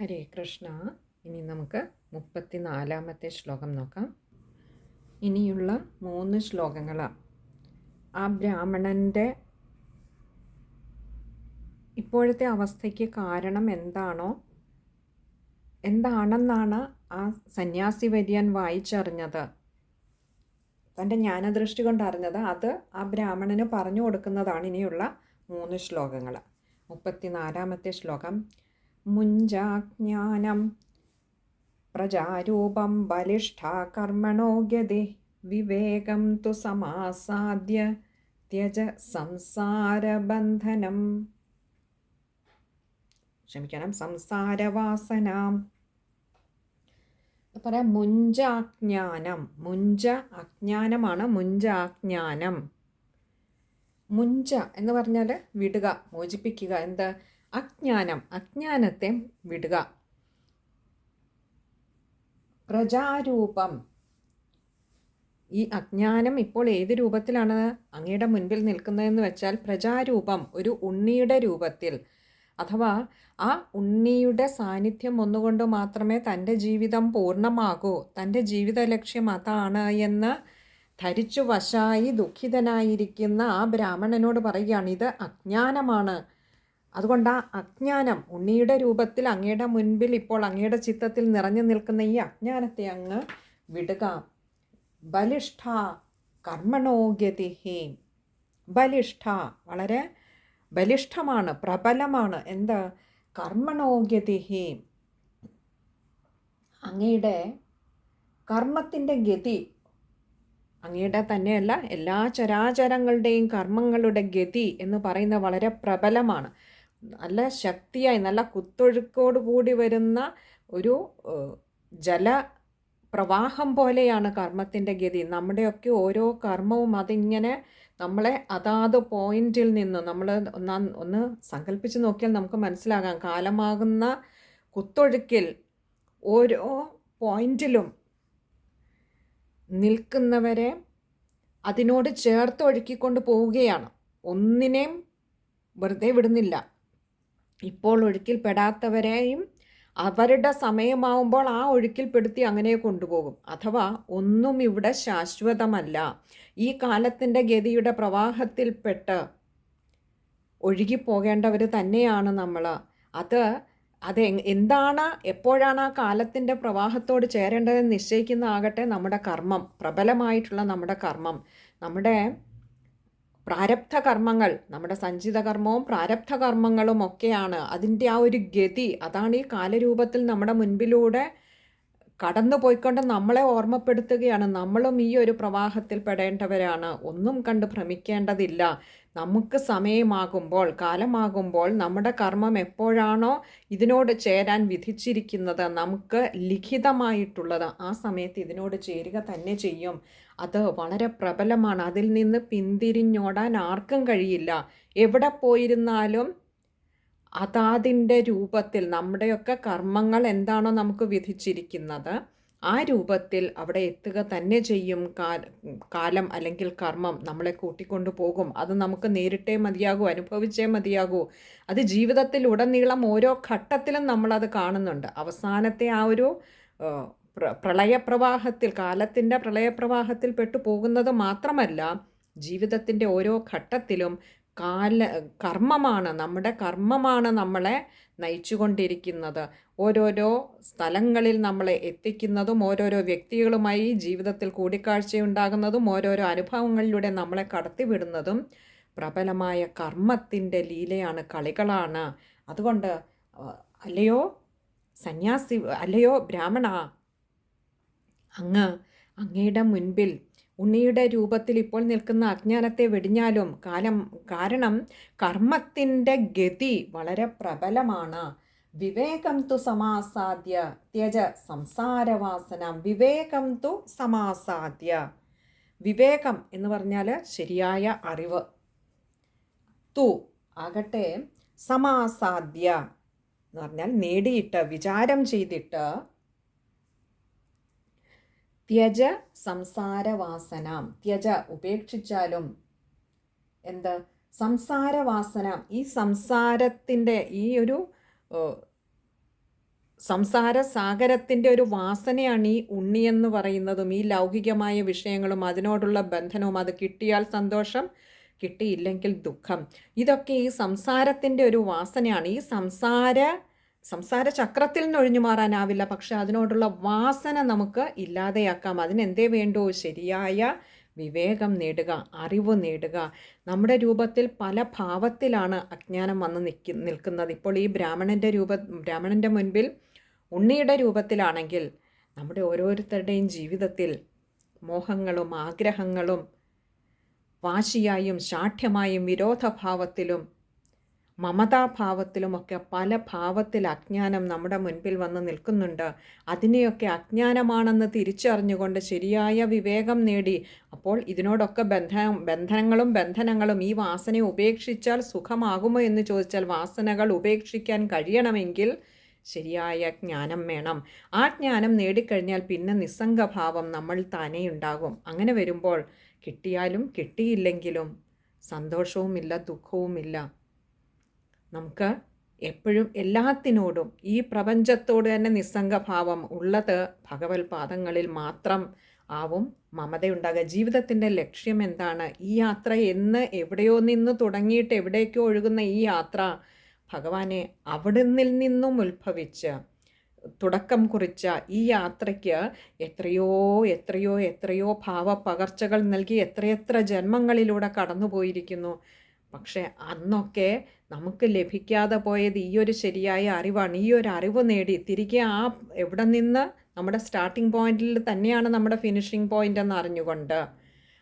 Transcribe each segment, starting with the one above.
ഹരേ കൃഷ്ണ. ഇനി നമുക്ക് മുപ്പത്തി നാലാമത്തെ ശ്ലോകം നോക്കാം. ഇനിയുള്ള മൂന്ന് ശ്ലോകങ്ങളാണ് ആ ബ്രാഹ്മണന്റെ ഇപ്പോഴത്തെ അവസ്ഥയ്ക്ക് കാരണം എന്താണോ എന്താണെന്നാണ് ആ സന്യാസി വര്യൻ വായിച്ചറിഞ്ഞത്. തന്റെ ജ്ഞാനദൃഷ്ടി കൊണ്ട് അറിഞ്ഞത് അത് ആ ബ്രാഹ്മണന് പറഞ്ഞു കൊടുക്കുന്നതാണ് ഇനിയുള്ള മൂന്ന് ശ്ലോകങ്ങൾ മുപ്പത്തിനാലാമത്തെ ശ്ലോകം. മുഞ്ചാജ്ഞാനം. പ്രജാരൂപം ബലിഷ്ഠ കർമ്മണോ ഗതി. വിവേകം തു സമാസാദ്യ ത്യജ സംസാരബന്ധനം. ക്ഷമിക്കണം സംസാരവാസനാം. പറയാം മുഞ്ച അജ്ഞാനം മുഞ്ച അജ്ഞാനമാണ് മുഞ്ച അജ്ഞാനം മുഞ്ച എന്ന് പറഞ്ഞാൽ വിടുക മോചിപ്പിക്കുക. എന്ത്? അജ്ഞാനം അജ്ഞാനത്തെ വിടുക. പ്രജാരൂപം. ഈ അജ്ഞാനം ഇപ്പോൾ ഏത് രൂപത്തിലാണ് അങ്ങയുടെ മുൻപിൽ നിൽക്കുന്നതെന്ന് വെച്ചാൽ പ്രജാരൂപം ഒരു ഉണ്ണിയുടെ രൂപത്തിൽ. അഥവാ ആ ഉണ്ണിയുടെ സാന്നിധ്യം ഒന്നുകൊണ്ട് മാത്രമേ തന്റെ ജീവിതം പൂർണമാകൂ. തന്റെ ജീവിത ലക്ഷ്യം അതാണ് എന്ന് ധരിച്ചു വശായി ദുഃഖിതനായിരിക്കുന്ന ആ ബ്രാഹ്മണനോട് പറയുകയാണ് ഇത് അജ്ഞാനമാണ്. അതുകൊണ്ട് ആ അജ്ഞാനം ഉണ്ണിയുടെ രൂപത്തിൽ അങ്ങയുടെ മുൻപിൽ ഇപ്പോൾ അങ്ങയുടെ ചിത്തത്തിൽ നിറഞ്ഞു നിൽക്കുന്ന ഈ അജ്ഞാനത്തെ അങ്ങ് വിടുക. ബലിഷ്ഠ കർമ്മണോഗ്യതിഹി ബലിഷ്ഠ വളരെ ബലിഷ്ഠമാണ് പ്രബലമാണ്. എന്ത്? കർമ്മണോഗ്യതിഹി അങ്ങയുടെ കർമ്മത്തിന്റെ ഗതി അങ്ങയുടെ തന്നെയല്ല എല്ലാ ചരാചരങ്ങളുടെയും കർമ്മങ്ങളുടെ ഗതി എന്ന് പറയുന്ന വളരെ പ്രബലമാണ്. നല്ല ശക്തിയായി നല്ല കുത്തൊഴുക്കോട് കൂടി വരുന്ന ഒരു ജല പ്രവാഹം പോലെയാണ് കർമ്മത്തിന്റെ ഗതി. നമ്മുടെയൊക്കെ ഓരോ കർമ്മവും അതിങ്ങനെ നമ്മളെ അതാത് പോയിന്റിൽ നിന്ന് നമ്മൾ ഒന്നാം ഒന്ന് സങ്കല്പിച്ച് നോക്കിയാൽ നമുക്ക് മനസ്സിലാകാം. കാലമാകുന്ന കുത്തൊഴുക്കിൽ ഓരോ പോയിന്റിലും നിൽക്കുന്നവരെ അതിനോട് ചേർത്ത് ഒഴുക്കിക്കൊണ്ട് പോവുകയാണ്. ഒന്നിനെയും വെറുതെ വിടുന്നില്ല. ഇപ്പോൾ ഒഴുക്കിൽപ്പെടാത്തവരെയും അവരുടെ സമയമാവുമ്പോൾ ആ ഒഴുക്കിൽപ്പെടുത്തി അങ്ങനെ കൊണ്ടുപോകും. അഥവാ ഒന്നും ഇവിടെ ശാശ്വതമല്ല. ഈ കാലത്തിന്റെ ഗതിയുടെ പ്രവാഹത്തിൽപ്പെട്ട് ഒഴുകിപ്പോകേണ്ടവർ തന്നെയാണ് നമ്മൾ. അത് അത് എന്താണ് എപ്പോഴാണ് ആ കാലത്തിന്റെ പ്രവാഹത്തോട് ചേരേണ്ടതെന്ന് നിശ്ചയിക്കുന്ന ആകട്ടെ നമ്മുടെ കർമ്മം. പ്രബലമായിട്ടുള്ള നമ്മുടെ കർമ്മം. നമ്മുടെ പ്രാരബ്ധ കർമ്മങ്ങൾ നമ്മുടെ സഞ്ചിത കർമ്മവും പ്രാരബ്ധ കർമ്മങ്ങളും ഒക്കെയാണ്. അതിന്റെ ആ ഒരു ഗതി അതാണ് ഈ കാലരൂപത്തിൽ നമ്മുടെ മുൻപിലൂടെ കടന്നു പോയിക്കൊണ്ട് നമ്മളെ ഓർമ്മപ്പെടുത്തുകയാണ്. നമ്മളും ഈ ഒരു പ്രവാഹത്തിൽ പെടേണ്ടവരാണ്. ഒന്നും കണ്ട് ഭ്രമിക്കേണ്ടതില്ല. നമുക്ക് സമയമാകുമ്പോൾ കാലമാകുമ്പോൾ നമ്മുടെ കർമ്മം എപ്പോഴാണോ ഇതിനോട് ചേരാൻ വിധിച്ചിരിക്കുന്നത് നമുക്ക് ലിഖിതമായിട്ടുള്ളത് ആ സമയത്ത് ഇതിനോട് ചേരുക തന്നെ ചെയ്യും. അത് വളരെ പ്രബലമാണ്. അതിൽ നിന്ന് പിന്തിരിഞ്ഞോടാൻ ആർക്കും കഴിയില്ല. എവിടെ പോയിരുന്നാലും അതാതിന്റെ രൂപത്തിൽ നമ്മുടെയൊക്കെ കർമ്മങ്ങൾ എന്താണോ നമുക്ക് വിധിച്ചിരിക്കുന്നത് ആ രൂപത്തിൽ അവിടെ എത്തുക തന്നെ ചെയ്യും. കാലം അല്ലെങ്കിൽ കർമ്മം നമ്മളെ കൂട്ടിക്കൊണ്ടു പോകും. അത് നമുക്ക് നേരിട്ടേ മതിയാകൂ അനുഭവിച്ചേ മതിയാകൂ. അത് ജീവിതത്തിൽ ഉടനീളം ഓരോ ഘട്ടത്തിലും നമ്മളത് കാണുന്നുണ്ട്. അവസാനത്തെ ആ ഒരു പ്രളയപ്രവാഹത്തിൽ കാലത്തിന്റെ പ്രളയപ്രവാഹത്തിൽ പെട്ടു പോകുന്നത് മാത്രമല്ല ജീവിതത്തിന്റെ ഓരോ ഘട്ടത്തിലും കാല കർമ്മമാണ് നമ്മുടെ കർമ്മമാണ് നമ്മളെ നയിച്ചുകൊണ്ടിരിക്കുന്നത്. ഓരോരോ സ്ഥലങ്ങളിൽ നമ്മളെ എത്തിക്കുന്നതും ഓരോരോ വ്യക്തികളുമായി ജീവിതത്തിൽ കൂടിക്കാഴ്ചയുണ്ടാകുന്നതും ഓരോരോ അനുഭവങ്ങളിലൂടെ നമ്മളെ കടത്തിവിടുന്നതും പ്രബലമായ കർമ്മത്തിന്റെ ലീലയാണ് കളികളാണ്. അതുകൊണ്ട് അല്ലയോ? സന്യാസി അല്ലയോ? ബ്രാഹ്മണ അങ്ങ് അങ്ങയുടെ മുൻപിൽ ഉണ്ണിയുടെ രൂപത്തിൽ ഇപ്പോൾ നിൽക്കുന്ന അജ്ഞാനത്തെ വെടിഞ്ഞാലും കാലം കാരണം കർമ്മത്തിന്റെ ഗതി വളരെ പ്രബലമാണ്. വിവേകം തു സമാസാദ്യ ത്യജ സംസാരവാസനം വിവേകം തു സമാസാദ്യ. വിവേകം എന്ന് പറഞ്ഞാൽ ശരിയായ അറിവ്. തു ആകട്ടെ സമാസാദ്യ എന്ന് പറഞ്ഞാൽ നേടിയിട്ട് വിചാരം ചെയ്തിട്ട് ത്യജ സംസാരവാസന. ത്യജ ഉപേക്ഷിച്ചാലും എന്ത്? സംസാരവാസന. ഈ സംസാരത്തിന്റെ ഈ ഒരു സംസാര സാഗരത്തിന്റെ ഒരു വാസനയാണ് ഈ ഉണ്ണി എന്ന് പറയുന്നതും ഈ ലൗകികമായ വിഷയങ്ങളും അതിനോടുള്ള ബന്ധനവും അത് കിട്ടിയാൽ സന്തോഷം കിട്ടിയില്ലെങ്കിൽ ദുഃഖം. ഇതൊക്കെ ഈ സംസാരത്തിന്റെ ഒരു വാസനയാണ്. ഈ സംസാര സംസാര ചക്രത്തിൽ നിന്ന് ഒഴിഞ്ഞു മാറാനാവില്ല. പക്ഷെ അതിനോടുള്ള വാസന നമുക്ക് ഇല്ലാതെയാക്കാം. അതിനെന്തേ വേണ്ടോ? ശരിയായ വിവേകം നേടുക അറിവ് നേടുക. നമ്മുടെ രൂപത്തിൽ പല ഭാവത്തിലാണ് അജ്ഞാനം വന്ന് നിൽക്കി നിൽക്കുന്നത്. ഇപ്പോൾ ഈ ബ്രാഹ്മണന്റെ രൂപ ബ്രാഹ്മണന്റെ മുൻപിൽ ഉണ്ണിയുടെ രൂപത്തിലാണെങ്കിൽ നമ്മുടെ ഓരോരുത്തരുടെയും ജീവിതത്തിൽ മോഹങ്ങളും ആഗ്രഹങ്ങളും വാശിയായും ശാഠ്യമായും വിരോധഭാവത്തിലും മമതാഭാവത്തിലുമൊക്കെ പല ഭാവത്തിൽ അജ്ഞാനം നമ്മുടെ മുൻപിൽ വന്ന് നിൽക്കുന്നുണ്ട്. അതിനെയൊക്കെ അജ്ഞാനമാണെന്ന് തിരിച്ചറിഞ്ഞുകൊണ്ട് ശരിയായ വിവേകം നേടി. അപ്പോൾ ഇതിനോടൊക്കെ ബന്ധ ബന്ധനങ്ങളും ബന്ധനങ്ങളും ഈ വാസനയെ ഉപേക്ഷിച്ചാൽ സുഖമാകുമോ എന്ന് ചോദിച്ചാൽ വാസനകൾ ഉപേക്ഷിക്കാൻ കഴിയണമെങ്കിൽ ശരിയായ ജ്ഞാനം വേണം. ആ ജ്ഞാനം നേടിക്കഴിഞ്ഞാൽ പിന്നെ നിസ്സംഗഭാവം നമ്മൾ താനേ ഉണ്ടാകും. അങ്ങനെ വരുമ്പോൾ കിട്ടിയാലും കിട്ടിയില്ലെങ്കിലും സന്തോഷവുമില്ല ദുഃഖവുമില്ല. നമുക്ക് എപ്പോഴും എല്ലാത്തിനോടും ഈ പ്രപഞ്ചത്തോട് തന്നെ നിസ്സംഗഭാവം ഉള്ളത് ഭഗവത് പാദങ്ങളിൽ മാത്രം ആവും. മമതയുണ്ടാകുക. ജീവിതത്തിന്റെ ലക്ഷ്യം എന്താണ്? ഈ യാത്ര എന്ന് എവിടെയോ നിന്ന് തുടങ്ങിയിട്ട് എവിടേക്കോ ഒഴുകുന്ന ഈ യാത്ര ഭഗവാനെ അവിടെ നിന്നും ഉത്ഭവിച്ച് തുടക്കം കുറിച്ച ഈ യാത്രയ്ക്ക് എത്രയോ എത്രയോ എത്രയോ ഭാവപകർച്ചകൾ നൽകി എത്രയെത്ര ജന്മങ്ങളിലൂടെ കടന്നുപോയിരിക്കുന്നു. പക്ഷേ അന്നൊക്കെ നമുക്ക് ലഭിക്കാതെ പോയത് ഈ ഒരു ശരിയായ അറിവാണ്. ഈ ഒരു അറിവ് നേടി തിരികെ ആ എവിടെ നിന്ന് നമ്മുടെ സ്റ്റാർട്ടിംഗ് പോയിന്റിൽ തന്നെയാണ് നമ്മുടെ ഫിനിഷിംഗ് പോയിന്റ് എന്ന് അറിഞ്ഞുകൊണ്ട്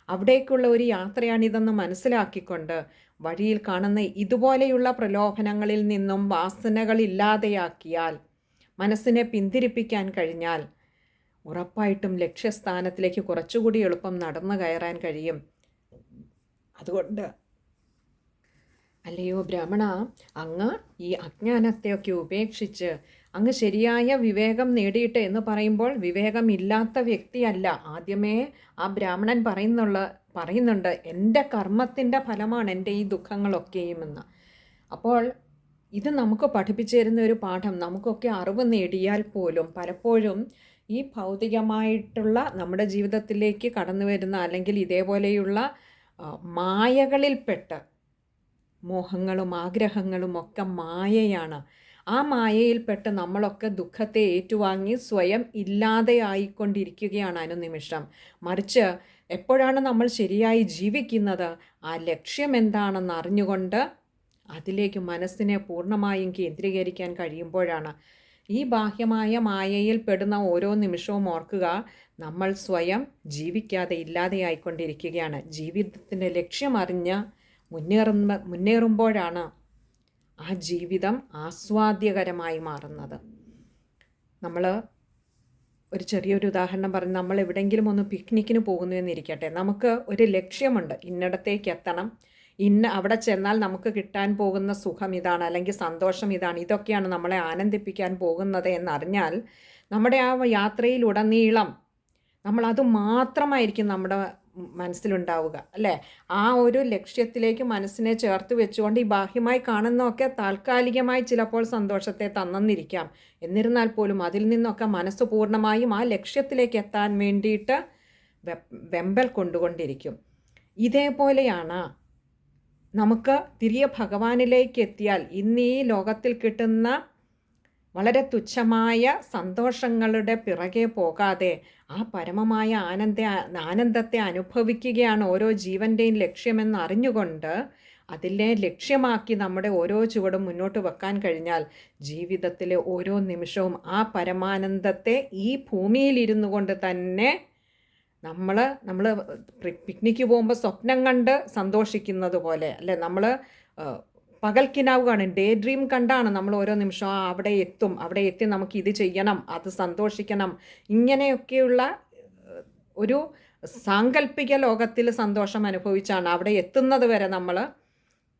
അവിടേക്കുള്ള ഒരു യാത്രയാണിതെന്ന് മനസ്സിലാക്കിക്കൊണ്ട് വഴിയിൽ കാണുന്ന ഇതുപോലെയുള്ള പ്രലോഭനങ്ങളിൽ നിന്നും വാസനകളില്ലാതെയാക്കിയാൽ മനസ്സിനെ പിന്തിരിപ്പിക്കാൻ കഴിഞ്ഞാൽ ഉറപ്പായിട്ടും ലക്ഷ്യസ്ഥാനത്തിലേക്ക് കുറച്ചുകൂടി എളുപ്പം നടന്നു കയറാൻ കഴിയും. അതുകൊണ്ട് അല്ലയോ ബ്രാഹ്മണ അങ്ങ് ഈ അജ്ഞാനത്തെയൊക്കെ ഉപേക്ഷിച്ച് അങ്ങ് ശരിയായ വിവേകം നേടിയിട്ട് എന്ന് പറയുമ്പോൾ വിവേകമില്ലാത്ത വ്യക്തിയല്ല. ആദ്യമേ ആ ബ്രാഹ്മണൻ പറയുന്നുള്ള പറയുന്നുണ്ട് എന്റെ കർമ്മത്തിന്റെ ഫലമാണ് എന്റെ ഈ ദുഃഖങ്ങളൊക്കെയും എന്ന്. അപ്പോൾ ഇത് നമുക്ക് പഠിപ്പിച്ചു തരുന്ന ഒരു പാഠം. നമുക്കൊക്കെ അറിവ് നേടിയാൽ പോലും പലപ്പോഴും ഈ ഭൗതികമായിട്ടുള്ള നമ്മുടെ ജീവിതത്തിലേക്ക് കടന്നു വരുന്ന അല്ലെങ്കിൽ ഇതേപോലെയുള്ള മായകളിൽപ്പെട്ട് മോഹങ്ങളും ആഗ്രഹങ്ങളും ഒക്കെ മായയാണ്. ആ മായയിൽപ്പെട്ട് നമ്മളൊക്കെ ദുഃഖത്തെ ഏറ്റുവാങ്ങി സ്വയം ഇല്ലാതെ ആയിക്കൊണ്ടിരിക്കുകയാണ് അനുനിമിഷം. മറിച്ച് എപ്പോഴാണ് നമ്മൾ ശരിയായി ജീവിക്കുന്നത്? ആ ലക്ഷ്യം എന്താണെന്ന് അറിഞ്ഞുകൊണ്ട് അതിലേക്ക് മനസ്സിനെ പൂർണമായും കേന്ദ്രീകരിക്കാൻ കഴിയുമ്പോഴാണ്. ഈ ബാഹ്യമായ മായയിൽ പെടുന്ന ഓരോ നിമിഷവും ഓർക്കുക നമ്മൾ സ്വയം ജീവിക്കാതെ ഇല്ലാതെയായിക്കൊണ്ടിരിക്കുകയാണ്. ജീവിതത്തിന്റെ ലക്ഷ്യമറിഞ്ഞ് മുന്നേറുന്ന മുന്നേറുമ്പോഴാണ് ആ ജീവിതം ആസ്വാദ്യകരമായി മാറുന്നത്. നമ്മൾ ഒരു ചെറിയൊരു ഉദാഹരണം പറഞ്ഞ് നമ്മൾ എവിടെയെങ്കിലും ഒന്ന് പിക്നിക്കിന് പോകുന്നു എന്നിരിക്കട്ടെ. നമുക്ക് ഒരു ലക്ഷ്യമുണ്ട്. ഇന്നിടത്തേക്ക് എത്തണം. ഇന്ന് അവിടെ ചെന്നാൽ നമുക്ക് കിട്ടാൻ പോകുന്ന സുഖം ഇതാണ് അല്ലെങ്കിൽ സന്തോഷം ഇതാണ്. ഇതൊക്കെയാണ് നമ്മളെ ആനന്ദിപ്പിക്കാൻ പോകുന്നത് എന്നറിഞ്ഞാൽ നമ്മുടെ ആ യാത്രയിലുടനീളം നമ്മൾ അത് മാത്രമായിരിക്കും നമ്മുടെ മനസ്സിലുണ്ടാവുക അല്ലേ? ആ ഒരു ലക്ഷ്യത്തിലേക്ക് മനസ്സിനെ ചേർത്ത് വെച്ചുകൊണ്ട് ഈ ബാഹ്യമായി കാണുന്നതൊക്കെ താൽക്കാലികമായി ചിലപ്പോൾ സന്തോഷത്തെ തന്നെന്നിരിക്കാം. എന്നിരുന്നാൽ പോലും അതിൽ നിന്നൊക്കെ മനസ്സ് പൂർണമായും ആ ലക്ഷ്യത്തിലേക്ക് എത്താൻ വേണ്ടിയിട്ട് വെമ്പൽ കൊണ്ടുകൊണ്ടിരിക്കും. ഇതേപോലെയാണ് നമുക്ക് തിരികെ ഭഗവാനിലേക്ക് എത്തിയാൽ ഇന്ന് ഈ ലോകത്തിൽ കിട്ടുന്ന വളരെ തുച്ഛമായ സന്തോഷങ്ങളുടെ പിറകെ പോകാതെ ആ പരമമായ ആനന്ദ ആനന്ദത്തെ അനുഭവിക്കുകയാണ് ഓരോ ജീവന്റെയും ലക്ഷ്യമെന്ന് അറിഞ്ഞുകൊണ്ട് അതിലെ ലക്ഷ്യമാക്കി നമ്മുടെ ഓരോ ചുവടും മുന്നോട്ട് വെക്കാൻ കഴിഞ്ഞാൽ ജീവിതത്തിലെ ഓരോ നിമിഷവും ആ പരമാനന്ദത്തെ ഈ ഭൂമിയിലിരുന്നു കൊണ്ട് തന്നെ നമ്മൾ നമ്മൾ പിക്നിക്ക് പോകുമ്പോൾ സ്വപ്നം കണ്ട് സന്തോഷിക്കുന്നത് പോലെ അല്ലെ നമ്മൾ പകൽക്കിനാവ് കാണും ഡേ ഡ്രീം കണ്ടാണ് നമ്മൾ ഓരോ നിമിഷം അവിടെ എത്തും അവിടെ എത്തി നമുക്ക് ഇത് ചെയ്യണം അത് സന്തോഷിക്കണം. ഇങ്ങനെയൊക്കെയുള്ള ഒരു സാങ്കല്പിക ലോകത്തിൽ സന്തോഷം അനുഭവിച്ചാണ് അവിടെ എത്തുന്നത് വരെ നമ്മൾ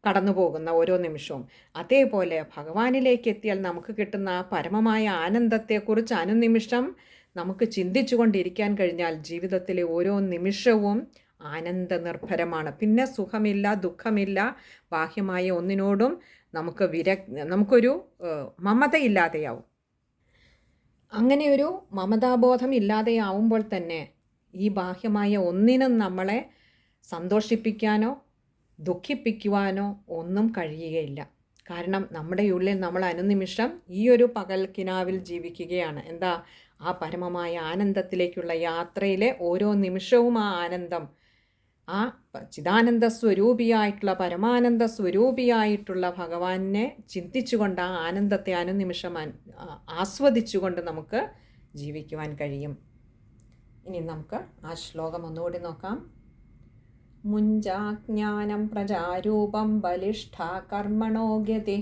കടന്നു പോകുന്ന ഓരോ നിമിഷവും. അതേപോലെ ഭഗവാനിലേക്ക് എത്തിയാൽ നമുക്ക് കിട്ടുന്ന ആ പരമമായ ആനന്ദത്തെക്കുറിച്ച് അനുനിമിഷം നമുക്ക് ചിന്തിച്ചു കൊണ്ടിരിക്കാൻ കഴിഞ്ഞാൽ ജീവിതത്തിലെ ഓരോ നിമിഷവും ആനന്ദനിർഭരമാണ്. പിന്നെ സുഖമില്ല ദുഃഖമില്ല ബാഹ്യമായ ഒന്നിനോടും നമുക്ക് വിര നമുക്കൊരു മമതയില്ലാതെയാവും. അങ്ങനെയൊരു മമതാബോധം ഇല്ലാതെയാവുമ്പോൾ തന്നെ ഈ ബാഹ്യമായ ഒന്നിനും നമ്മളെ സന്തോഷിപ്പിക്കാനോ ദുഃഖിപ്പിക്കുവാനോ ഒന്നും കഴിയുകയില്ല. കാരണം നമ്മുടെ ഉള്ളിൽ നമ്മൾ അനുനിമിഷം ഈ ഒരു പകൽ കിനാവിൽ ജീവിക്കുകയാണ്. എന്താ? ആ പരമമായ ആനന്ദത്തിലേക്കുള്ള യാത്രയിലെ ഓരോ നിമിഷവും ആ ആനന്ദം ആ ചിദാനന്ദ സ്വരൂപിയായിട്ടുള്ള പരമാനന്ദ സ്വരൂപിയായിട്ടുള്ള ഭഗവാനെ ചിന്തിച്ചുകൊണ്ട് ആ ആനന്ദത്തെ അനുനിമിഷം ആസ്വദിച്ചുകൊണ്ട് നമുക്ക് ജീവിക്കുവാൻ കഴിയും. ഇനി നമുക്ക് ആ ശ്ലോകം ഒന്നുകൂടി നോക്കാം. മുഞ്ചാജ്ഞാനം പ്രജാരൂപം ബലിഷ്ഠ കർമ്മണോ ഗതി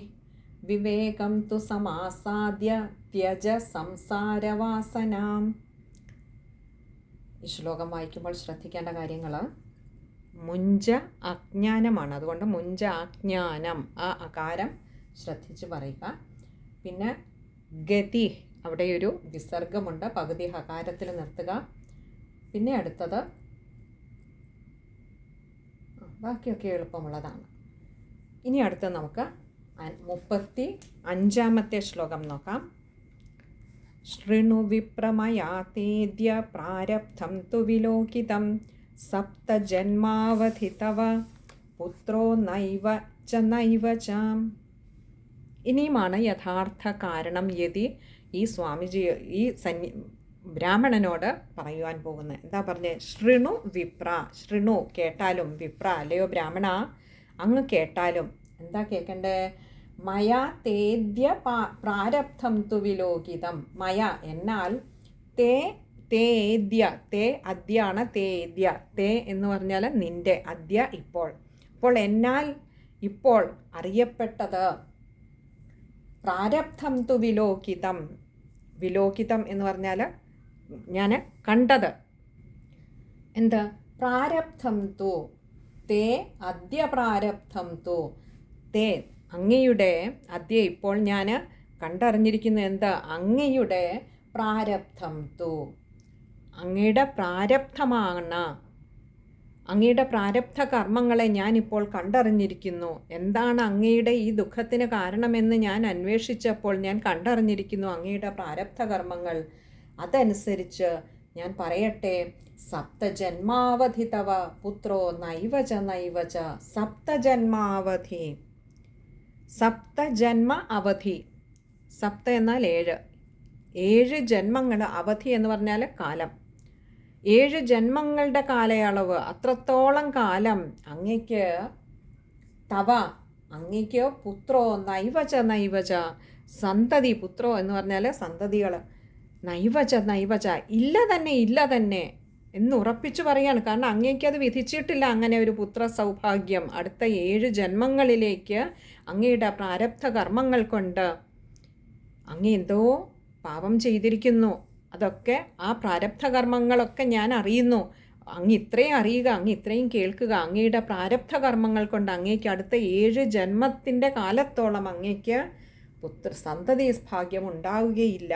വിവേകം തു സമാസാദ്യ ത്യജ സംസാരവാസനാം. ഈ ശ്ലോകം വായിക്കുമ്പോൾ ശ്രദ്ധിക്കേണ്ട കാര്യങ്ങൾ മുഞ്ച അജ്ഞാനമാണ്. അതുകൊണ്ട് മുഞ്ച അജ്ഞാനം ആ അകാരം ശ്രദ്ധിച്ച് പറയുക. പിന്നെ ഗതി അവിടെ ഒരു വിസർഗമുണ്ട്. പകുതി ഹകാരത്തിൽ നിർത്തുക. പിന്നെ അടുത്തത് ബാക്കിയൊക്കെ എളുപ്പമുള്ളതാണ്. ഇനി അടുത്ത് നമുക്ക് മുപ്പത്തി അഞ്ചാമത്തെ ശ്ലോകം നോക്കാം. ശൃണു വിപ്രമയാതേദ്യ പ്രാരബ്ധം തു വിലോകിതം. സപ്തജന്മാവധി തവ പുത്രോ നൈവ ച നൈവ ചാം. ഇനിയുമാണ് യഥാർത്ഥ കാരണം യതി ഈ സ്വാമിജി ഈ സന്യ ബ്രാഹ്മണനോട് പറയുവാൻ പോകുന്നത്. എന്താ പറഞ്ഞത് ശൃണു വിപ്ര ശൃണു കേട്ടാലും വിപ്ര അല്ലയോ ബ്രാഹ്മണ? അങ്ങ് കേട്ടാലും. എന്താ കേൾക്കണ്ടേ മയ തേദ്യ പ്രാരബ്ധം തു വിലോകിതം. മയ എന്നാൽ തേ തേദ്യ തേ അദ്യാണ് തേദ്യ തേ എന്ന് പറഞ്ഞാൽ നിന്റെ അദ്യ ഇപ്പോൾ. അപ്പോൾ എന്നാൽ ഇപ്പോൾ അറിയപ്പെട്ടത് പ്രാരബ്ധം തു വിലോകിതം. വിലോകിതം എന്ന് പറഞ്ഞാൽ ഞാൻ കണ്ടത്. എന്ത്? പ്രാരബ്ധം തു. തേ അദ്യ പ്രാരബ്ധം തു. തേ അങ്ങയുടെ അദ്യ ഇപ്പോൾ ഞാൻ കണ്ടറിഞ്ഞിരിക്കുന്നത് എന്താ? അങ്ങയുടെ പ്രാരബ്ധം തു. അങ്ങയുടെ പ്രാരബ്ധമാണ് അങ്ങയുടെ പ്രാരബ്ധ കർമ്മങ്ങളെ ഞാനിപ്പോൾ കണ്ടറിഞ്ഞിരിക്കുന്നു. എന്താണ് അങ്ങയുടെ ഈ ദുഃഖത്തിന് കാരണമെന്ന് ഞാൻ അന്വേഷിച്ചപ്പോൾ ഞാൻ കണ്ടറിഞ്ഞിരിക്കുന്നു അങ്ങയുടെ പ്രാരബ്ധ കർമ്മങ്ങൾ അതനുസരിച്ച് ഞാൻ പറയട്ടെ സപ്തജന്മാവധി തവ പുത്രോ നൈവച നൈവച സപ്തജന്മാവധി. സപ്തജന്മ അവധി. സപ്ത എന്നാൽ ഏഴ്. ഏഴ് ജന്മങ്ങൾ അവധി എന്ന് പറഞ്ഞാൽ കാലം. ഏഴ് ജന്മങ്ങളുടെ കാലയളവ് അത്രത്തോളം കാലം അങ്ങയ്ക്ക് തവ അങ്ങയ്ക്ക് പുത്രോ നൈവച നൈവച സന്തതി പുത്രോ എന്ന് പറഞ്ഞാൽ സന്തതികൾ നൈവച നൈവച ഇല്ല തന്നെ ഇല്ല തന്നെ എന്ന് ഉറപ്പിച്ചു പറയാണ്. കാരണം അങ്ങേക്ക് അത് വിധിച്ചിട്ടില്ല അങ്ങനെ ഒരു പുത്ര സൗഭാഗ്യം. അടുത്ത ഏഴ് ജന്മങ്ങളിലേക്ക് അങ്ങയുടെ പ്രാരബ്ധ കർമ്മങ്ങൾ കൊണ്ട് അങ്ങ് എന്തോ പാപം ചെയ്തിരിക്കുന്നു. അതൊക്കെ ആ പ്രാരബ്ധ കർമ്മങ്ങളൊക്കെ ഞാൻ അറിയുന്നു. അങ്ങ് ഇത്രയും അറിയുക അങ്ങ് ഇത്രയും കേൾക്കുക അങ്ങയുടെ പ്രാരബ്ധ കർമ്മങ്ങൾ കൊണ്ട് അങ്ങേക്ക് അടുത്ത ഏഴ് ജന്മത്തിന്റെ കാലത്തോളം അങ്ങേക്ക് പുത്ര സന്തതി ഭാഗ്യം ഉണ്ടാവുകയില്ല.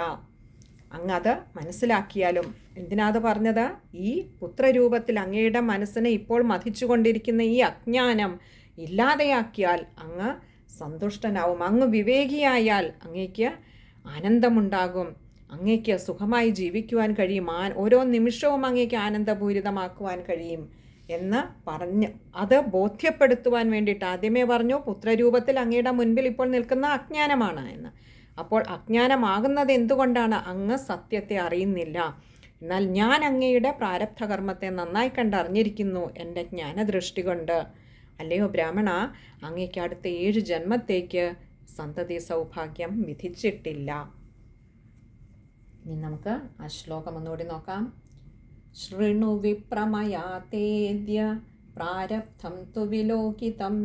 അങ്ങ് അത് മനസ്സിലാക്കിയാലും എന്തിനാത് പറഞ്ഞത്? ഈ പുത്രരൂപത്തിൽ അങ്ങയുടെ മനസ്സിനെ ഇപ്പോൾ മതിച്ചുകൊണ്ടിരിക്കുന്ന ഈ അജ്ഞാനം ഇല്ലാതെയാക്കിയാൽ അങ്ങ് സന്തുഷ്ടനാവും. അങ്ങ് വിവേകിയായാൽ അങ്ങേക്ക് ആനന്ദമുണ്ടാകും. അങ്ങേക്ക് സുഖമായി ജീവിക്കുവാൻ കഴിയും. ആ ഓരോ നിമിഷവും അങ്ങേക്ക് ആനന്ദപൂരിതമാക്കുവാൻ കഴിയും എന്ന് പറഞ്ഞ്. അത് ബോധ്യപ്പെടുത്തുവാൻ വേണ്ടിയിട്ട് ആദ്യമേ പറഞ്ഞു പുത്രരൂപത്തിൽ അങ്ങയുടെ മുൻപിൽ ഇപ്പോൾ നിൽക്കുന്ന അജ്ഞാനമാണ് എന്ന്. അപ്പോൾ അജ്ഞാനമാകുന്നത് എന്തുകൊണ്ടാണ്? അങ്ങ് സത്യത്തെ അറിയുന്നില്ല. എന്നാൽ ഞാൻ അങ്ങയുടെ പ്രാരബ്ധകർമ്മത്തെ നന്നായി കണ്ടറിഞ്ഞിരിക്കുന്നു എന്റെ ജ്ഞാനദൃഷ്ടി കൊണ്ട് അല്ലയോ ബ്രാഹ്മണ അങ്ങയ്ക്ക് അടുത്ത ഏഴ് ജന്മത്തേക്ക് സന്തതി സൗഭാഗ്യം വിധിച്ചിട്ടില്ല. ഇനി നമുക്ക് ആ ശ്ലോകം ഒന്നുകൂടി നോക്കാം. ശൃണു വിപ്രമയാതേദ്യ പ്രാരബ്ധം തു വിലോകിതം.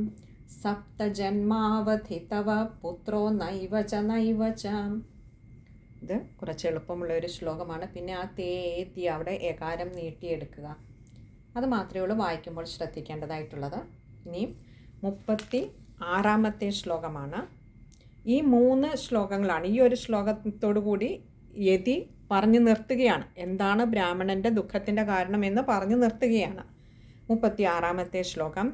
സപ്തജന്മാവധി തവ പുത്രോ നൈവ ച നൈവ ച ഇത് കുറച്ച് എളുപ്പമുള്ള ഒരു ശ്ലോകമാണ്. പിന്നെ ആ തേദ്യ അവിടെ ഏകാരം നീട്ടിയെടുക്കുക. അത് മാത്രമേ ഉള്ളൂ വായിക്കുമ്പോൾ ശ്രദ്ധിക്കേണ്ടതായിട്ടുള്ളത്. ഇനിയും മുപ്പത്തി ആറാമത്തെ ശ്ലോകമാണ്. ഈ മൂന്ന് ശ്ലോകങ്ങളാണ്. ഈ ഒരു ശ്ലോകത്തോടു കൂടി യതി പറഞ്ഞു നിർത്തുകയാണ്. എന്താണ് ബ്രാഹ്മണന്റെ ദുഃഖത്തിന്റെ കാരണമെന്ന് പറഞ്ഞു നിർത്തുകയാണ്. മുപ്പത്തി ആറാമത്തെ ശ്ലോകം.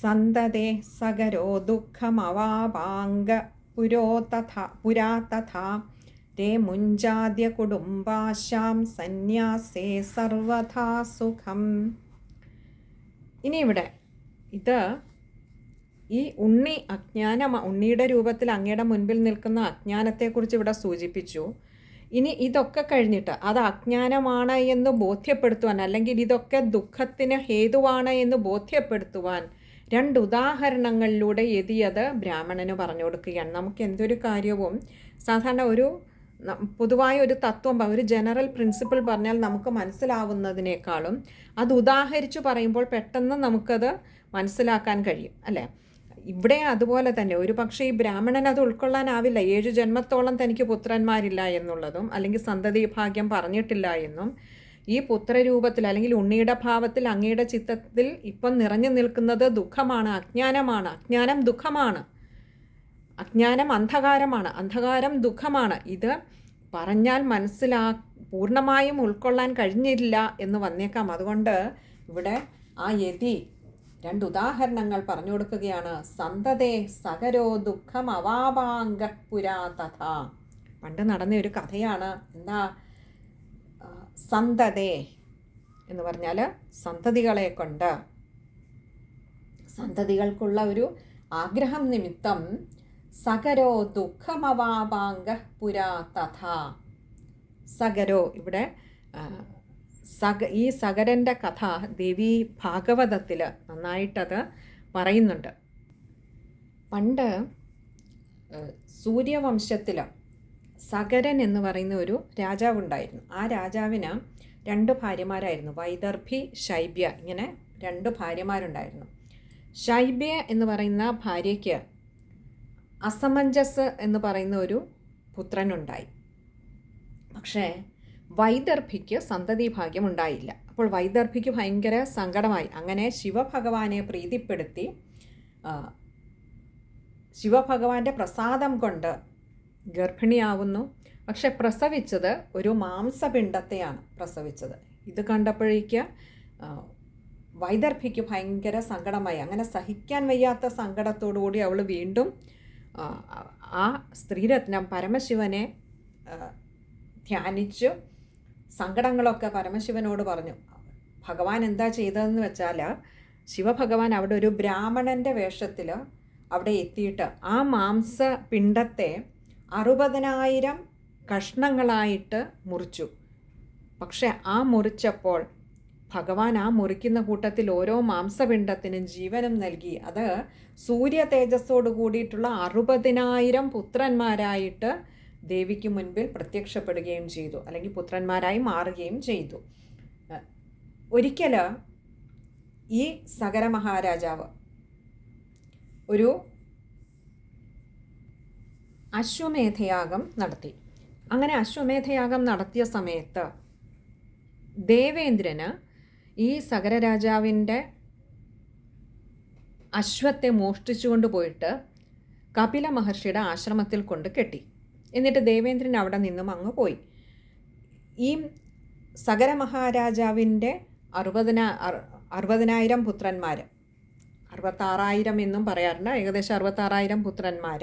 സന്തതേ സഗരോ ദുഃഖമവാപാംഗ പുരോ തഥ പുരാ തഥാ തേ മുഞ്ചാദ്യ കുടുംബാശാം സന്യാസേ സർവഥാ സുഖം. ഇനി ഇവിടെ ഇത് ഈ ഉണ്ണി അജ്ഞാന ഉണ്ണിയുടെ രൂപത്തിൽ അങ്ങയുടെ മുൻപിൽ നിൽക്കുന്ന അജ്ഞാനത്തെക്കുറിച്ച് ഇവിടെ സൂചിപ്പിച്ചു. ഇനി ഇതൊക്കെ കഴിഞ്ഞിട്ട് അത് അജ്ഞാനമാണ് എന്ന് ബോധ്യപ്പെടുത്തുവാൻ അല്ലെങ്കിൽ ഇതൊക്കെ ദുഃഖത്തിന് ഹേതുവാണ് എന്ന് ബോധ്യപ്പെടുത്തുവാൻ രണ്ട് ഉദാഹരണങ്ങളിലൂടെ എതിയത് ബ്രാഹ്മണന് പറഞ്ഞു കൊടുക്കുകയാണ്. നമുക്ക് എന്തൊരു കാര്യവും സാധാരണ ഒരു പൊതുവായ ഒരു തത്വം ഒരു ജനറൽ പ്രിൻസിപ്പിൾ പറഞ്ഞാൽ നമുക്ക് മനസ്സിലാവുന്നതിനേക്കാളും അത് ഉദാഹരിച്ചു പറയുമ്പോൾ പെട്ടെന്ന് നമുക്കത് മനസ്സിലാക്കാൻ കഴിയും അല്ലേ? ഇവിടെ അതുപോലെ തന്നെ ഒരു പക്ഷേ ഈ ബ്രാഹ്മണൻ അത് ഉൾക്കൊള്ളാനാവില്ല. ഏഴ് ജന്മത്തോളം തനിക്ക് പുത്രന്മാരില്ല എന്നുള്ളതും അല്ലെങ്കിൽ സന്തതി ഭാഗ്യം പറഞ്ഞിട്ടില്ല എന്നും ഈ പുത്രരൂപത്തിൽ അല്ലെങ്കിൽ ഉണ്ണിയുടെ ഭാവത്തിൽ അങ്ങയുടെ ചിത്തത്തിൽ ഇപ്പം നിറഞ്ഞു നിൽക്കുന്നത് ദുഃഖമാണ് അജ്ഞാനമാണ്. അജ്ഞാനം ദുഃഖമാണ്. അജ്ഞാനം അന്ധകാരമാണ്. അന്ധകാരം ദുഃഖമാണ്. ഇത് പറഞ്ഞാൽ മനസ്സിലാ പൂർണമായും ഉൾക്കൊള്ളാൻ കഴിഞ്ഞില്ല എന്ന് വന്നേക്കാം. അതുകൊണ്ട് ഇവിടെ ആ യതി രണ്ട് ഉദാഹരണങ്ങൾ പറഞ്ഞു കൊടുക്കുകയാണ്. സന്തതേ സകരോ ദുഃഖം അവാപാങ്ക തഥ. പണ്ട് നടന്ന ഒരു കഥയാണ്. എന്താ? സന്തതേ എന്ന് പറഞ്ഞാൽ സന്തതികളെ കൊണ്ട്. സന്തതികൾക്കുള്ള ഒരു ആഗ്രഹം നിമിത്തം സകരോ ദുഃഖമവാപാങ്ക പുരാ തഥ. സകരോ ഇവിടെ സക ഈ സകരന്റെ കഥ ദേവി ഭാഗവതത്തിൽ നന്നായിട്ടത് പറയുന്നുണ്ട്. പണ്ട് സൂര്യവംശത്തിൽ സഗരൻ എന്ന് പറയുന്ന ഒരു രാജാവുണ്ടായിരുന്നു. ആ രാജാവിന് രണ്ട് ഭാര്യമാരായിരുന്നു. വൈദർഭി ശൈബ്യ ഇങ്ങനെ രണ്ട് ഭാര്യമാരുണ്ടായിരുന്നു. ശൈബ്യ എന്ന് പറയുന്ന ഭാര്യയ്ക്ക് അസമഞ്ജസ് എന്ന് പറയുന്ന ഒരു പുത്രനുണ്ടായി. പക്ഷേ വൈദർഭിക്ക് സന്തതി ഭാഗ്യം ഉണ്ടായില്ല. അപ്പോൾ വൈദർഭിക്ക് ഭയങ്കര സങ്കടമായി. അങ്ങനെ ശിവഭഗവാനെ പ്രീതിപ്പെടുത്തി ശിവഭഗവാന്റെ പ്രസാദം കൊണ്ട് ഗർഭിണിയാവുന്നു. പക്ഷെ പ്രസവിച്ചത് ഒരു മാംസപിണ്ഡത്തെയാണ് പ്രസവിച്ചത്. ഇത് കണ്ടപ്പോഴേക്ക് വൈദർഭിക്ക് ഭയങ്കര സങ്കടമായി. അങ്ങനെ സഹിക്കാൻ വയ്യാത്ത സങ്കടത്തോടുകൂടി അവൾ വീണ്ടും ആ സ്ത്രീരത്നം പരമശിവനെ ധ്യാനിച്ചു. സങ്കടങ്ങളൊക്കെ പരമശിവനോട് പറഞ്ഞു. ഭഗവാൻ എന്താ ചെയ്തതെന്ന് വെച്ചാൽ ശിവഭഗവാൻ അവിടെ ഒരു ബ്രാഹ്മണന്റെ വേഷത്തിൽ അവിടെ എത്തിയിട്ട് ആ മാംസ പിണ്ടത്തെ അറുപതിനായിരം കഷ്ണങ്ങളായിട്ട് മുറിച്ചു. പക്ഷെ ആ മുറിച്ചപ്പോൾ ഭഗവാൻ ആ മുറിക്കുന്ന കൂട്ടത്തിൽ ഓരോ മാംസപിണ്ഡത്തിനും ജീവനം നൽകി. അത് സൂര്യ തേജസ്സോട് കൂടിയിട്ടുള്ള അറുപതിനായിരം പുത്രന്മാരായിട്ട് ദേവിക്ക് മുൻപിൽ പ്രത്യക്ഷപ്പെടുകയും ചെയ്തു. അല്ലെങ്കിൽ പുത്രന്മാരായി മാറുകയും ചെയ്തു. ഒരിക്കൽ ഈ സകര മഹാരാജാവ് ഒരു അശ്വമേധയാഗം നടത്തി. അങ്ങനെ അശ്വമേധയാഗം നടത്തിയ സമയത്ത് ദേവേന്ദ്രന് ഈ സകരരാജാവിന്റെ അശ്വത്തെ മോഷ്ടിച്ചുകൊണ്ട് പോയിട്ട് കപില മഹർഷിയുടെ ആശ്രമത്തിൽ കൊണ്ട് കെട്ടി. എന്നിട്ട് ദേവേന്ദ്രൻ അവിടെ നിന്നും അങ്ങ് പോയി. ഈ സകര മഹാരാജാവിന്റെ അറുപതിന അറുപതിനായിരം പുത്രന്മാർ അറുപത്താറായിരം എന്നും പറയാറുണ്ട്. ഏകദേശം അറുപത്താറായിരം പുത്രന്മാർ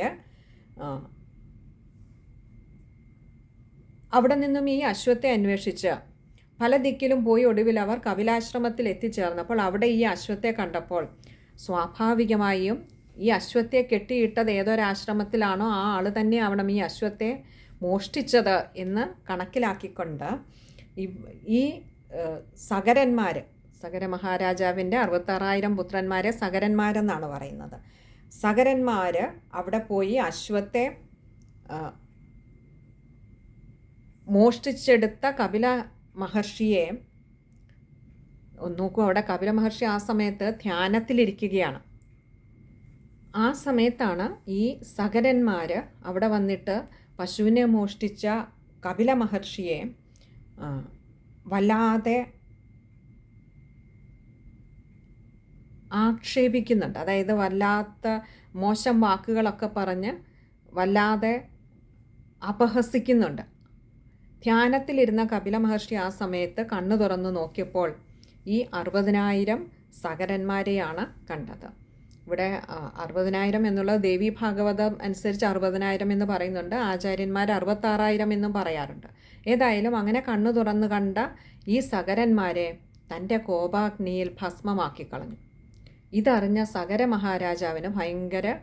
അവിടെ നിന്നും ഈ അശ്വത്തെ അന്വേഷിച്ച് പല ദിക്കിലും പോയി ഒടുവിൽ അവർ കപിലാശ്രമത്തിൽ എത്തിച്ചേർന്നപ്പോൾ അവിടെ ഈ അശ്വത്തെ കണ്ടപ്പോൾ സ്വാഭാവികമായും ഈ അശ്വത്തെ കെട്ടിയിട്ടത് ഏതൊരാശ്രമത്തിലാണോ ആ ആൾ തന്നെ ആവണം ഈ അശ്വത്തെ മോഷ്ടിച്ചത് എന്ന് കണക്കിലാക്കിക്കൊണ്ട് ഈ സകരന്മാർ സകര മഹാരാജാവിന്റെ അറുപത്താറായിരം പുത്രന്മാരെ സകരന്മാരെന്നാണ് പറയുന്നത്. സകരന്മാർ അവിടെ പോയി അശ്വത്തെ മോഷ്ടിച്ചെടുത്ത കപില മഹർഷിയെ നോക്കൂ അവിടെ കപില മഹർഷി ആ സമയത്ത് ധ്യാനത്തിലിരിക്കുകയാണ്. ആ സമയത്താണ് ഈ സകരന്മാർ അവിടെ വന്നിട്ട് പശുവിനെ മോഷ്ടിച്ച കപില മഹർഷിയെ വല്ലാതെ ആക്ഷേപിക്കുന്നുണ്ട്. അതായത് വല്ലാത്ത മോശം വാക്കുകളൊക്കെ പറഞ്ഞ് വല്ലാതെ അപഹസിക്കുന്നുണ്ട്. ധ്യാനത്തിലിരുന്ന കപില മഹർഷി ആ സമയത്ത് കണ്ണു തുറന്നു നോക്കിയപ്പോൾ ഈ അറുപതിനായിരം സകരന്മാരെയാണ് കണ്ടത്. ഇവിടെ അറുപതിനായിരം എന്നുള്ളത് ദേവി ഭാഗവതം അനുസരിച്ച് അറുപതിനായിരം എന്ന് പറയുന്നുണ്ട്. ആചാര്യന്മാർ അറുപത്താറായിരം എന്നും പറയാറുണ്ട്. ഏതായാലും അങ്ങനെ കണ്ണു തുറന്നു കണ്ട ഈ സകരന്മാരെ തന്റെ കോപാഗ്നിയിൽ ഭസ്മമാക്കി കളഞ്ഞു. ഇതറിഞ്ഞ സകര മഹാരാജാവിന് ഭയങ്കര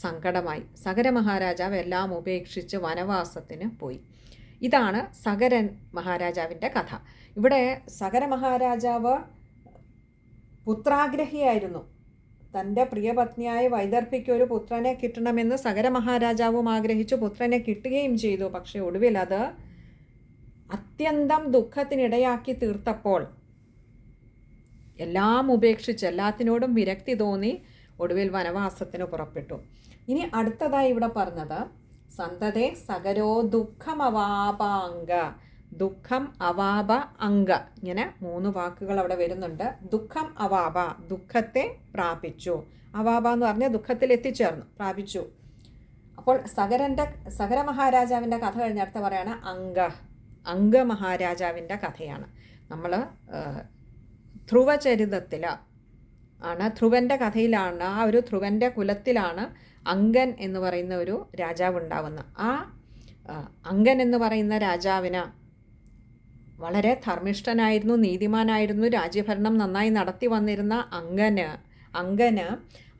സങ്കടമായി. സകര മഹാരാജാവ് എല്ലാം ഉപേക്ഷിച്ച് വനവാസത്തിന് പോയി. ഇതാണ് സകരൻ മഹാരാജാവിന്റെ കഥ. ഇവിടെ സകര മഹാരാജാവ് പുത്രാഗ്രഹിയായിരുന്നു. തന്റെ പ്രിയപത്നിയായ വൈദർഭിക്ക് ഒരു പുത്രനെ കിട്ടണമെന്ന് സകര മഹാരാജാവും ആഗ്രഹിച്ചു പുത്രനെ കിട്ടുകയും ചെയ്തു. പക്ഷെ ഒടുവിൽ അത് അത്യന്തം ദുഃഖത്തിനിടയാക്കി തീർത്തപ്പോൾ എല്ലാം ഉപേക്ഷിച്ച് എല്ലാത്തിനോടും വിരക്തി തോന്നി ഒടുവിൽ വനവാസത്തിന് പുറപ്പെട്ടു. ഇനി അടുത്തതായി ഇവിടെ പറഞ്ഞത് സന്തതേ സകരോ ദുഃഖമവാപാങ്ക ദുഃഖം അവാപ അങ്ക ഇങ്ങനെ മൂന്ന് വാക്കുകൾ അവിടെ വരുന്നുണ്ട്. ദുഃഖം അവാപ. ദുഃഖത്തെ പ്രാപിച്ചു. അവാപ എന്ന് പറഞ്ഞാൽ ദുഃഖത്തിൽ എത്തിച്ചേർന്നു പ്രാപിച്ചു. അപ്പോൾ സകരന്റെ സകര മഹാരാജാവിന്റെ കഥ കഴിഞ്ഞ അടുത്ത പറയാണ് അങ്ക അങ്ക മഹാരാജാവിന്റെ കഥയാണ്. നമ്മൾ ധ്രുവചരിതത്തിൽ ആണ് ധ്രുവന്റെ കഥയിലാണ് ആ ഒരു ധ്രുവന്റെ കുലത്തിലാണ് അങ്കൻ എന്ന് പറയുന്ന ഒരു രാജാവ് ഉണ്ടാവുന്നത്. ആ, അങ്കൻ എന്ന് പറയുന്ന രാജാവിന് വളരെ ധർമ്മിഷ്ഠനായിരുന്നു നീതിമാനായിരുന്നു രാജ്യഭരണം നന്നായി നടത്തി വന്നിരുന്ന അങ്കന്. അങ്കന്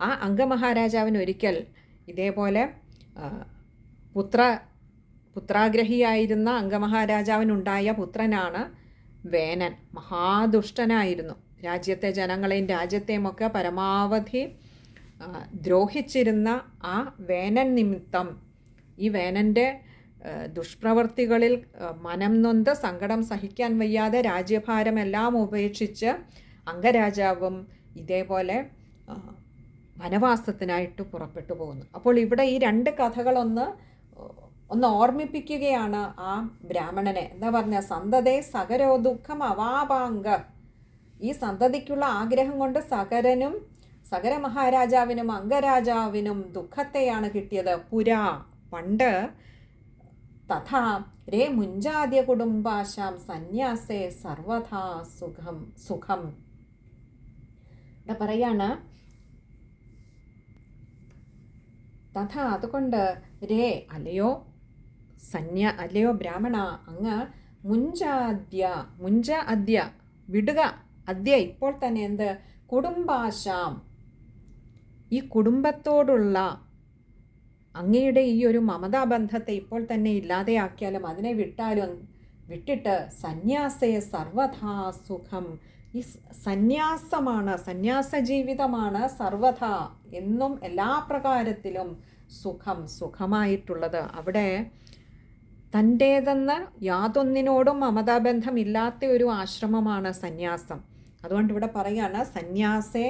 ആ അംഗമഹാരാജാവിന് ഒരിക്കൽ ഇതേപോലെ പുത്ര പുത്രാഗ്രഹിയായിരുന്ന അംഗമഹാരാജാവിനുണ്ടായ പുത്രനാണ് വേനൻ. മഹാദുഷ്ടനായിരുന്നു. രാജ്യത്തെ ജനങ്ങളെയും രാജ്യത്തെയും ഒക്കെ പരമാവധി ദ്രോഹിച്ചിരുന്ന ആ വേനൻ നിമിത്തം ഈ വേനന്റെ ദുഷ്പ്രവർത്തികളിൽ മനം നൊന്ത് സങ്കടം സഹിക്കാൻ വയ്യാതെ രാജ്യഭാരമെല്ലാം ഉപേക്ഷിച്ച് അംഗരാജാവും ഇതേപോലെ വനവാസത്തിനായിട്ട് പുറപ്പെട്ടു പോകുന്നു. അപ്പോൾ ഇവിടെ ഈ രണ്ട് കഥകളൊന്ന് ഒന്ന് ഓർമ്മിപ്പിക്കുകയാണ് ആ ബ്രാഹ്മണനെ. എന്താ പറഞ്ഞ? സന്തതേ സകരോ ദുഃഖം അവാപാങ്ക ഈ സന്തതിക്കുള്ള ആഗ്രഹം കൊണ്ട് സകരനും സകര മഹാരാജാവിനും അംഗരാജാവിനും ദുഃഖത്തെയാണ് കിട്ടിയത്. പുരാ. പണ്ട് തഥാ രേ മുഞ്ചാദ്യ കുടുംബാശാം സന്യാസേ സർവഥാ സുഖം സുഖം. ഇവിടെ പറയാണ് തഥ അതുകൊണ്ട് രേ അല്ലയോ സന്യ അല്ലയോ ബ്രാഹ്മണ അങ്ങ് മുഞ്ചാദ്യ മുഞ്ച അദ്യ വിടുക അദ്യ ഇപ്പോൾ തന്നെ എന്ത്? കുടുംബാശാം. ഈ കുടുംബത്തോടുള്ള അങ്ങയുടെ ഈ ഒരു മമതാബന്ധത്തെ ഇപ്പോൾ തന്നെ ഇല്ലാതെയാക്കിയാലും അതിനെ വിട്ടാലും വിട്ടിട്ട് സന്യാസയെ സർവഥാ സുഖം. ഈ സന്യാസമാണ് സന്യാസ ജീവിതമാണ് സർവഥാ എന്നും എല്ലാ പ്രകാരത്തിലും സുഖം സുഖമായിട്ടുള്ളത്. അവിടെ തന്റേതെന്ന് യാതൊന്നിനോടും മമതാബന്ധമില്ലാത്ത ഒരു ആശ്രമമാണ് സന്യാസം. അതുകൊണ്ട് ഇവിടെ പറയാണ് സന്യാസേ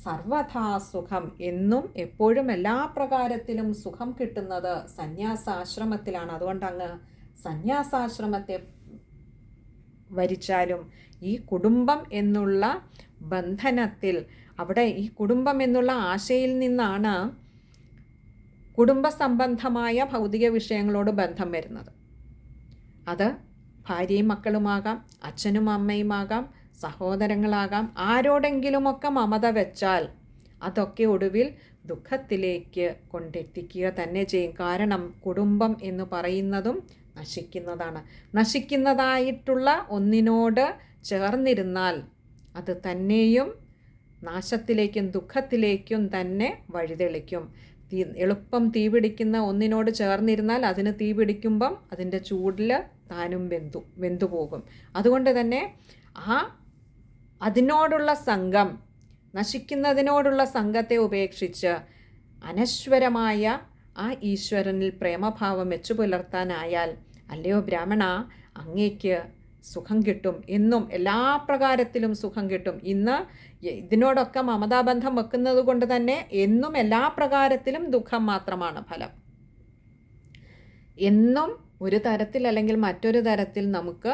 സർവഥാ സുഖം എന്നും എപ്പോഴും എല്ലാ പ്രകാരത്തിലും സുഖം കിട്ടുന്നത് സന്യാസാശ്രമത്തിലാണ്. അതുകൊണ്ട് അങ്ങ് സന്യാസാശ്രമത്തെ വരിച്ചാലും ഈ കുടുംബം എന്നുള്ള ബന്ധനത്തിൽ അവിടെ ഈ കുടുംബം എന്നുള്ള ആശയിൽ നിന്നാണ് കുടുംബ സംബന്ധമായ ഭൗതിക വിഷയങ്ങളോട് ബന്ധം വരുന്നത്. അത് ഭാര്യയും മക്കളുമാകാം അച്ഛനും അമ്മയുമാകാം സഹോദരങ്ങളാകാം. ആരോടെങ്കിലുമൊക്കെ മമത വെച്ചാൽ അതൊക്കെ ഒടുവിൽ ദുഃഖത്തിലേക്ക് കൊണ്ടെത്തിക്കുക തന്നെ ചെയ്യും. കാരണം കുടുംബം എന്ന് പറയുന്നതും നശിക്കുന്നതാണ്. നശിക്കുന്നതായിട്ടുള്ള ഒന്നിനോട് ചേർന്നിരുന്നാൽ അത് തന്നെയും നാശത്തിലേക്കും ദുഃഖത്തിലേക്കും തന്നെ വഴിതെളിക്കും. തീ എളുപ്പം തീപിടിക്കുന്ന ഒന്നിനോട് ചേർന്നിരുന്നാൽ അതിന് തീ പിടിക്കുമ്പം അതിന്റെ ചൂടിൽ താനും വെന്തു വെന്തുപോകും. അതുകൊണ്ട് തന്നെ ആ അതിനോടുള്ള സംഘം നശിക്കുന്നതിനോടുള്ള സംഘത്തെ ഉപേക്ഷിച്ച് അനശ്വരമായ ആ ഈശ്വരനിൽ പ്രേമഭാവം വെച്ചു പുലർത്താനായാൽ അല്ലയോ ബ്രാഹ്മണ അങ്ങേക്ക് സുഖം കിട്ടും എന്നും എല്ലാ പ്രകാരത്തിലും സുഖം കിട്ടും. ഇന്ന് ഇതിനോടൊക്കെ മമതാബന്ധം വെക്കുന്നത് കൊണ്ട് തന്നെ എന്നും എല്ലാ പ്രകാരത്തിലും ദുഃഖം മാത്രമാണ് ഫലം. എന്നും ഒരു തരത്തിൽ അല്ലെങ്കിൽ മറ്റൊരു തരത്തിൽ നമുക്ക്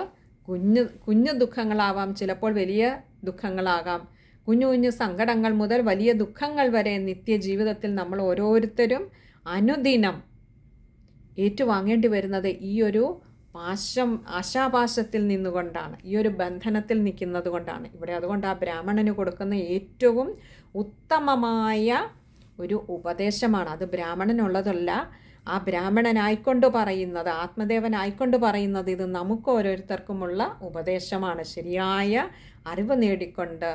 കുഞ്ഞു കുഞ്ഞു ദുഃഖങ്ങളാവാം. ചിലപ്പോൾ വലിയ ദുഃഖങ്ങളാകാം. കുഞ്ഞു കുഞ്ഞു സങ്കടങ്ങൾ മുതൽ വലിയ ദുഃഖങ്ങൾ വരെ നിത്യജീവിതത്തിൽ നമ്മൾ ഓരോരുത്തരും അനുദിനം ഏറ്റുവാങ്ങേണ്ടി വരുന്നത് ഈ ഒരു പാശം ആശാപാശത്തിൽ നിന്നുകൊണ്ടാണ്. ഈ ഒരു ബന്ധനത്തിൽ നിൽക്കുന്നത് കൊണ്ടാണ്. ഇവിടെ അതുകൊണ്ട് ആ ബ്രാഹ്മണന് കൊടുക്കുന്ന ഏറ്റവും ഉത്തമമായ ഒരു ഉപദേശമാണ്. അത് ബ്രാഹ്മണനുള്ളതല്ല. ആ ബ്രാഹ്മണനായിക്കൊണ്ട് പറയുന്നത് ആത്മദേവനായിക്കൊണ്ട് പറയുന്നത് ഇത് നമുക്ക് ഓരോരുത്തർക്കുമുള്ള ഉപദേശമാണ്. ശരിയായ അറിവ് നേടിക്കൊണ്ട്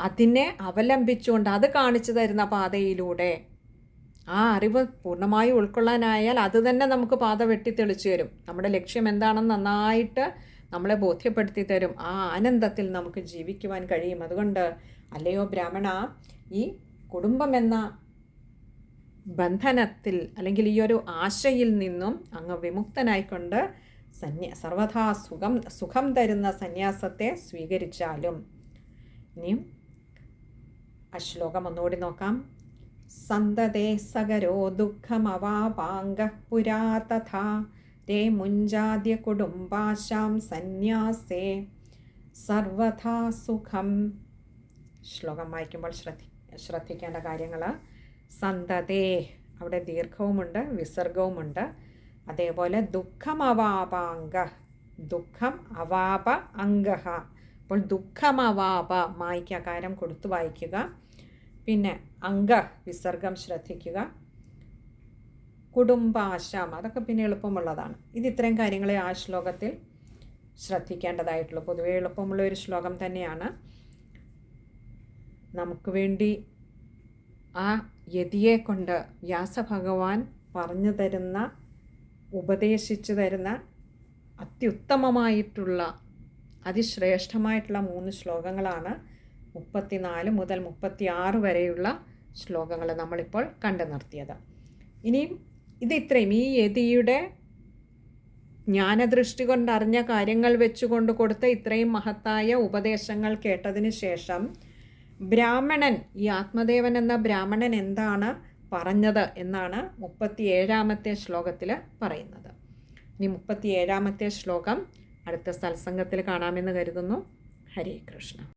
അതിനെ അവലംബിച്ചുകൊണ്ട് അത് കാണിച്ചു തരുന്ന പാതയിലൂടെ ആ അറിവ് പൂർണമായി ഉൾക്കൊള്ളാനായാൽ അത് തന്നെ നമുക്ക് പാത വെട്ടിത്തെളിച്ചു തരും. നമ്മുടെ ലക്ഷ്യം എന്താണെന്ന് നന്നായിട്ട് നമ്മളെ ബോധ്യപ്പെടുത്തി തരും. ആ ആനന്ദത്തിൽ നമുക്ക് ജീവിക്കുവാൻ കഴിയും. അതുകൊണ്ട് അല്ലയോ ബ്രാഹ്മണ ഈ കുടുംബം എന്ന ബന്ധനത്തിൽ അല്ലെങ്കിൽ ഈ ഒരു ആശയിൽ നിന്നും അങ്ങ് വിമുക്തനായിക്കൊണ്ട് സന്യ സർവഥാ സുഖം സുഖം തരുന്ന സന്യാസത്തെ സ്വീകരിച്ചാലും. ഇനിയും അശ്ലോകം ശ്ലോകം ഒന്നുകൂടി നോക്കാം. സന്തതേ സഗരോ ദുഃഖമവാപാംഗ പുരാ തഥാ രേ മുഞ്ചാദ്യ കുടുംബാശാം സന്യാസേ സർവഥാ സുഖം. ശ്ലോകം വായിക്കുമ്പോൾ ശ്രദ്ധി ശ്രദ്ധിക്കേണ്ട കാര്യങ്ങൾ സന്തതേ. അവിടെ ദീർഘവുമുണ്ട് വിസർഗവുമുണ്ട്. അതേപോലെ ദുഃഖം ദുഃഖം അവാപ അംഗഹ. അപ്പോൾ ദുഃഖം അവാപ മായ്ക്കാകാരം കൊടുത്തു വായിക്കുക. പിന്നെ അംഗ വിസർഗം ശ്രദ്ധിക്കുക. കുടുംബാശം അതൊക്കെ പിന്നെ എളുപ്പമുള്ളതാണ്. ഇത് ഇത്രയും കാര്യങ്ങളെ ആ ശ്ലോകത്തിൽ ശ്രദ്ധിക്കേണ്ടതായിട്ടുള്ളൂ. പൊതുവേ എളുപ്പമുള്ള ഒരു ശ്ലോകം തന്നെയാണ്. നമുക്ക് വേണ്ടി ആ യതിയെ കൊണ്ട് വ്യാസഭഗവാൻ പറഞ്ഞു തരുന്ന ഉപദേശിച്ചു തരുന്ന അത്യുത്തമമായിട്ടുള്ള അതിശ്രേഷ്ഠമായിട്ടുള്ള മൂന്ന് ശ്ലോകങ്ങളാണ് മുപ്പത്തിനാല് മുതൽ മുപ്പത്തി ആറ് വരെയുള്ള ശ്ലോകങ്ങൾ നമ്മളിപ്പോൾ കണ്ടു നിർത്തിയത്. ഇനിയും ഇത് ഇത്രയും ഈ യതിയുടെ ജ്ഞാനദൃഷ്ടി കൊണ്ടറിഞ്ഞ കാര്യങ്ങൾ വെച്ചുകൊണ്ട് കൊടുത്ത ഇത്രയും മഹത്തായ ഉപദേശങ്ങൾ കേട്ടതിന് ശേഷം ബ്രാഹ്മണൻ ഈ ആത്മദേവൻ എന്ന ബ്രാഹ്മണൻ എന്താണ്? പറഞ്ഞത് എന്നാണ് മുപ്പത്തി ഏഴാമത്തെ ശ്ലോകത്തിൽ പറയുന്നത്. ഇനി മുപ്പത്തി ഏഴാമത്തെ ശ്ലോകം അടുത്ത സത്സംഗത്തിൽ കാണാമെന്ന് കരുതുന്നു. ഹരേ കൃഷ്ണ.